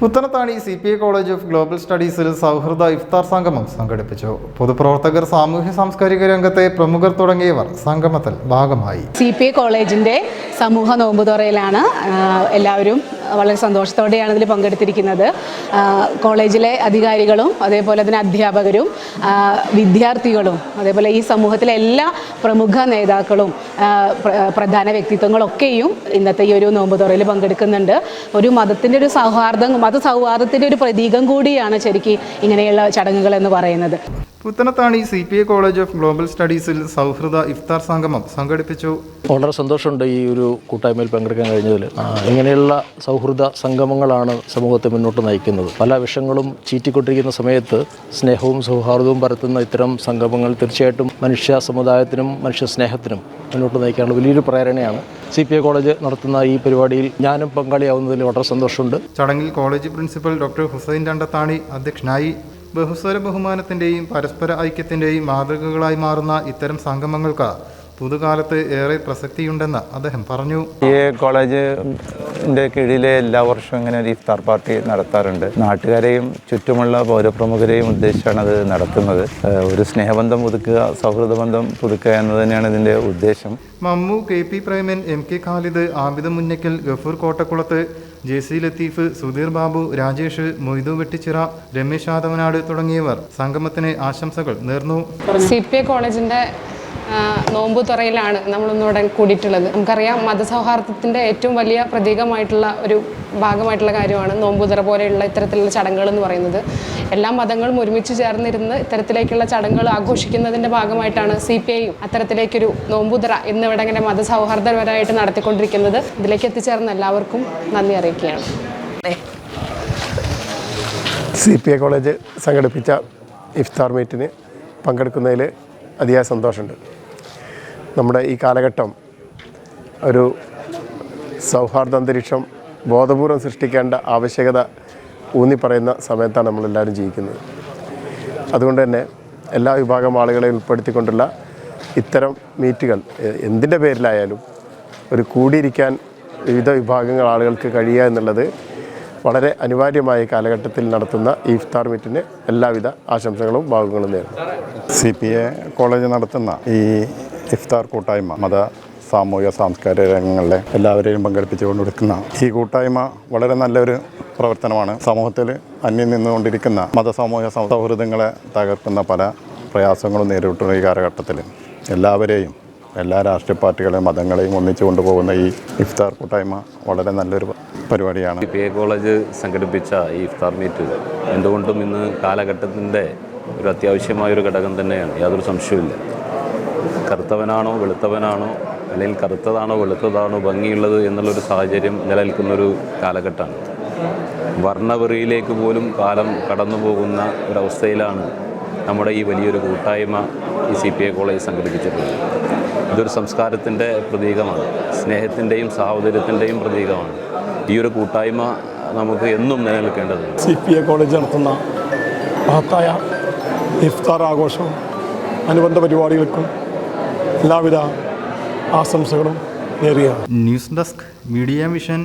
Puthanathani C P I college of global സ്റ്റഡീസിൽ സൗഹൃദ ഇഫ്താർ സംഗമം സംഘടിപ്പിച്ചു. പൊതുപ്രവർത്തകർ സാമൂഹ്യ സാംസ്കാരിക രംഗത്തെ പ്രമുഖർ തുടങ്ങിയവർ സംഗമത്തിൽ ഭാഗമായി. സി പി ഐ കോളേജിന്റെ സമൂഹ നോമ്പുതുറയിലാണ് എല്ലാവരും വളരെ സന്തോഷത്തോടെയാണ് ഇതിൽ പങ്കെടുത്തിരിക്കുന്നത്. കോളേജിലെ അധികാരികളും അതേപോലെ തന്നെ അധ്യാപകരും വിദ്യാർത്ഥികളും അതേപോലെ ഈ സമൂഹത്തിലെ എല്ലാ പ്രമുഖ നേതാക്കളും പ്രധാന വ്യക്തിത്വങ്ങളൊക്കെയും ഇന്നത്തെ ഈ ഒരു നോമ്പുതുറയിൽ പങ്കെടുക്കുന്നുണ്ട്. ഒരു മതത്തിന്റെ ഒരു സൗഹാർദ്ദം മത സൗഹാർദ്ദത്തിന്റെ ഒരു പ്രതീകം കൂടിയാണ് ശരിക്കും ഇങ്ങനെയുള്ള ചടങ്ങുകൾ എന്ന് പറയുന്നത്. Puthanathani C P I college of global സ്റ്റഡീസിൽ സൗഹൃദ ഇഫ്താർ സംഗമം സംഘടിപ്പിച്ചു. വളരെ സന്തോഷമുണ്ട് ഈ ഒരു കൂട്ടായ്മയിൽ പങ്കെടുക്കാൻ കഴിഞ്ഞതിൽ. ഇങ്ങനെയുള്ള സൗഹൃദ സംഗമങ്ങളാണ് സമൂഹത്തെ മുന്നോട്ട് നയിക്കുന്നത്. പല വിഷയങ്ങളും ചീറ്റിക്കൊണ്ടിരിക്കുന്ന സമയത്ത് സ്നേഹവും സൗഹാർദ്ദവും പരത്തുന്ന ഇത്തരം സംഗമങ്ങൾ തീർച്ചയായിട്ടും മനുഷ്യ സമുദായത്തിനും മനുഷ്യ സ്നേഹത്തിനും മുന്നോട്ട് നയിക്കാനുള്ള വലിയൊരു പ്രേരണയാണ് സി പി ഐ കോളേജ് നടത്തുന്ന ഈ പരിപാടിയിൽ ഞാനും പങ്കാളിയാവുന്നതിൽ വളരെ സന്തോഷമുണ്ട്. ചടങ്ങിൽ college principal doctor Hussain Randathani അധ്യക്ഷനായി ബഹുസ്വര ബഹുമാനത്തിന്റെയും പരസ്പര ഐക്യത്തിന്റെയും മാതൃകകളായി മാറുന്ന ഇത്തരം സംഗമങ്ങൾക്ക് പുതുകാലത്ത് ഏറെ പ്രസക്തിയുണ്ടെന്ന് അദ്ദേഹം പറഞ്ഞു. ഈ കോളേജിന്റെ കീഴിലെ എല്ലാ വർഷവും ഇങ്ങനെ ഒരു ഇഫ്താർ പാർട്ടി നടത്താറുണ്ട്. നാട്ടുകാരെയും ചുറ്റുമുള്ള പൗരപ്രമുഖരെയും ഉദ്ദേശിച്ചാണ് അത് നടത്തുന്നത്. ഒരു സ്നേഹബന്ധം പുതുക്കുക സൗഹൃദ ബന്ധം പുതുക്കുക എന്നത് തന്നെയാണ് ഇതിന്റെ ഉദ്ദേശം. Mammu K P Preman M K Khalid Abida Munnakkal Gafoor കോട്ടക്കുളത്ത് J C Latheef Sudheer Babu Rajesh Moidu Vettichira Ramesh Athavanad തുടങ്ങിയവർ സംഗമത്തിന് ആശംസകൾ നേർന്നു. സി പി ഐ നോമ്പു തുറയിലാണ് തുറയിലാണ് നമ്മളിന്നിവിടെ കൂടിയിട്ടുള്ളത്. നമുക്കറിയാം മതസൗഹാർദ്ദത്തിന്റെ ഏറ്റവും വലിയ പ്രതീകമായിട്ടുള്ള ഒരു ഭാഗമായിട്ടുള്ള കാര്യമാണ് നോമ്പുതുറ പോലെയുള്ള ഇത്തരത്തിലുള്ള ചടങ്ങുകൾ എന്ന് പറയുന്നത്. എല്ലാ മതങ്ങളും ഒരുമിച്ച് ചേർന്നിരുന്ന് ഇത്തരത്തിലേക്കുള്ള ചടങ്ങുകൾ ആഘോഷിക്കുന്നതിന്റെ ഭാഗമായിട്ടാണ് സി പി ഐയും അത്തരത്തിലേക്കൊരു നോമ്പുതറ ഇന്നിവിടെ ഇങ്ങനെ മതസൗഹാർദ്ദപരമായിട്ട് നടത്തിക്കൊണ്ടിരിക്കുന്നത്. ഇതിലേക്ക് എത്തിച്ചേർന്ന എല്ലാവർക്കും നന്ദി അറിയിക്കുകയാണ്. സി പി ഐ കോളേജ് സംഘടിപ്പിച്ച ഇഫ്താർ മീറ്റിന് പങ്കെടുക്കുന്നതിൽ അതിയായ സന്തോഷമുണ്ട്. നമ്മുടെ ഈ കാലഘട്ടം ഒരു സൗഹാർദ്ദ അന്തരീക്ഷം ബോധപൂർവം സൃഷ്ടിക്കേണ്ട ആവശ്യകത ഊന്നി പറയുന്ന സമയത്താണ് നമ്മളെല്ലാവരും ജീവിക്കുന്നത്. അതുകൊണ്ട് തന്നെ എല്ലാ വിഭാഗം ആളുകളെ ഉൾപ്പെടുത്തിക്കൊണ്ടുള്ള ഇത്തരം മീറ്റുകൾ എന്തിന്റെ പേരിലായാലും ഒരു കൂടിയിരിക്കാൻ വിവിധ വിഭാഗങ്ങൾ ആളുകൾക്ക് കഴിയുക എന്നുള്ളത് വളരെ അനിവാര്യമായ കാലഘട്ടത്തിൽ നടത്തുന്ന ഈ ഇഫ്താർ മീറ്റിന് എല്ലാവിധ ആശംസകളും ഭാഗങ്ങളും നേരുന്നു. സി പി എ കോളേജ് നടത്തുന്ന ഈ ഇഫ്താർ കൂട്ടായ്മ മത സാമൂഹിക സാംസ്കാരിക രംഗങ്ങളിലെ എല്ലാവരെയും പങ്കെടുപ്പിച്ചുകൊണ്ടിരിക്കുന്ന ഈ കൂട്ടായ്മ വളരെ നല്ലൊരു പ്രവർത്തനമാണ്. സമൂഹത്തിൽ അന്യം നിന്നുകൊണ്ടിരിക്കുന്ന മതസാമൂഹ്യ സൗഹൃദങ്ങളെ തകർക്കുന്ന പല പ്രയാസങ്ങളും നേരിട്ടുള്ള ഈ കാലഘട്ടത്തിൽ. എല്ലാവരെയും എല്ലാ രാഷ്ട്രീയ പാർട്ടികളെയും മതങ്ങളെയും ഒന്നിച്ചു കൊണ്ടുപോകുന്ന ഈ ഇഫ്താർ കൂട്ടായ്മ വളരെ നല്ലൊരു പരിപാടിയാണ്. പി എ കോളേജ് സംഘടിപ്പിച്ച ഈ ഇഫ്താർ മീറ്റ് എന്തുകൊണ്ടും ഇന്ന് കാലഘട്ടത്തിന്റെ ഒരു അത്യാവശ്യമായ ഒരു ഘടകം തന്നെയാണ്. യാതൊരു സംശയവുമില്ല. കറുത്തവനാണോ വെളുത്തവനാണോ അല്ലെങ്കിൽ കറുത്തതാണോ വെളുത്തതാണോ ഭംഗിയുള്ളത് എന്നുള്ളൊരു സാഹചര്യം നിലനിൽക്കുന്നൊരു കാലഘട്ടമാണ്. വർണവെറിയിലേക്ക് പോലും കാലം കടന്നു പോകുന്ന ഒരവസ്ഥയിലാണ് നമ്മുടെ ഈ വലിയൊരു കൂട്ടായ്മ ഈ സി പി ഐ കോളേജ് സംഘടിപ്പിച്ചിട്ടുള്ളത്. ഇതൊരു സംസ്കാരത്തിന്റെ പ്രതീകമാണ്. സ്നേഹത്തിന്റെയും സാഹോദര്യത്തിന്റെയും പ്രതീകമാണ്. ഈ ഒരു കൂട്ടായ്മ നമുക്ക് എന്നും നിലനിൽക്കേണ്ടതുണ്ട്. സി പി ഐ കോളേജ് നടത്തുന്ന മഹത്തായ ഇഫ്താർ ആഘോഷവും അനുബന്ധ പരിപാടികൾക്കും എല്ലാവിധ ആശംസകളും നേരുകയാണ്. News desk media mission